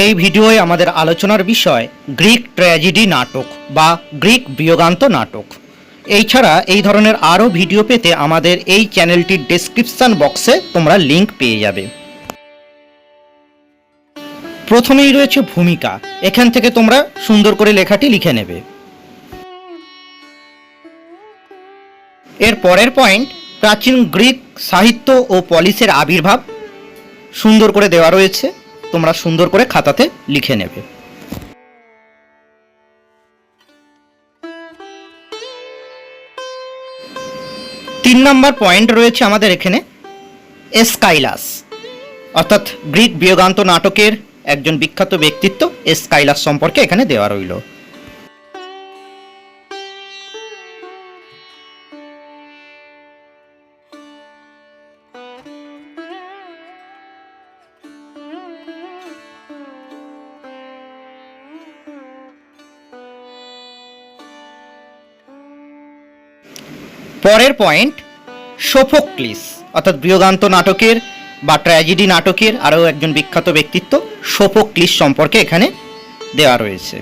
এই ভিডিওয়ে আমাদের আলোচনার বিষয় গ্রিক ট্র্যাজেডি নাটক বা গ্রিক বিয়োগান্ত নাটক। এই ছাড়া এই ধরনের আরও ভিডিও পেতে আমাদের এই চ্যানেলটির ডেসক্রিপশন বক্সে তোমরা লিংক পেয়ে যাবে। প্রথমেই রয়েছে ভূমিকা। এখান থেকে তোমরা সুন্দর করে লেখাটি লিখে নেবে। এর পরের পয়েন্ট, প্রাচীন গ্রিক সাহিত্য ও পলিসের আবির্ভাব। সুন্দর করে দেওয়া রয়েছে। তোমরা সুন্দর করে খাতাতে লিখে নেবে। তিন নম্বর পয়েন্ট রয়েছে আমাদের এখানে, এসকাইলাস। অর্থাৎ গ্রিক বিয়োগান্ত নাটকের একজন বিখ্যাত ব্যক্তিত্ব এসকাইলাস সম্পর্কে এখানে দেওয়া রইল। পরের পয়েন্ট সোফোক্লিস অর্থাৎ বৃহগান্ত নাটকের বা ট্র্যাজেডি নাটকের আরও একজন বিখ্যাত ব্যক্তিত্ব সোফোক্লিস সম্পর্কে এখানে দেওয়া রয়েছে।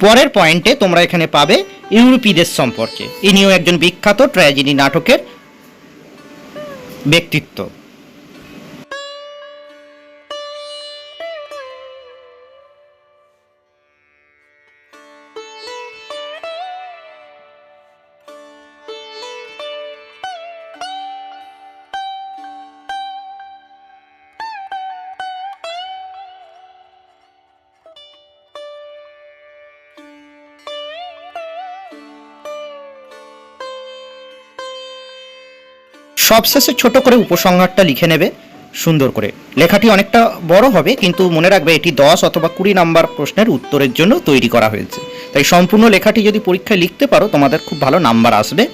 পরের পয়েন্টে তোমরা এখানে পাবে ইউরোপীদের সম্পর্কে। ইনিও একজন বিখ্যাত ট্র্যাজেডি নাটকের ব্যক্তিত্ব। সবশেষে ছোট করে উপসংহারটা লিখে নেবে, সুন্দর করে। লেখাটি অনেকটা বড় হবে, কিন্তু মনে রাখবে এটি দশ অথবা কুড়ি নাম্বার প্রশ্নের উত্তরের জন্য তৈরি করা হয়েছে। তাই সম্পূর্ণ লেখাটি যদি পরীক্ষায় লিখতে পারো, তোমাদের খুব ভালো নাম্বার আসবে।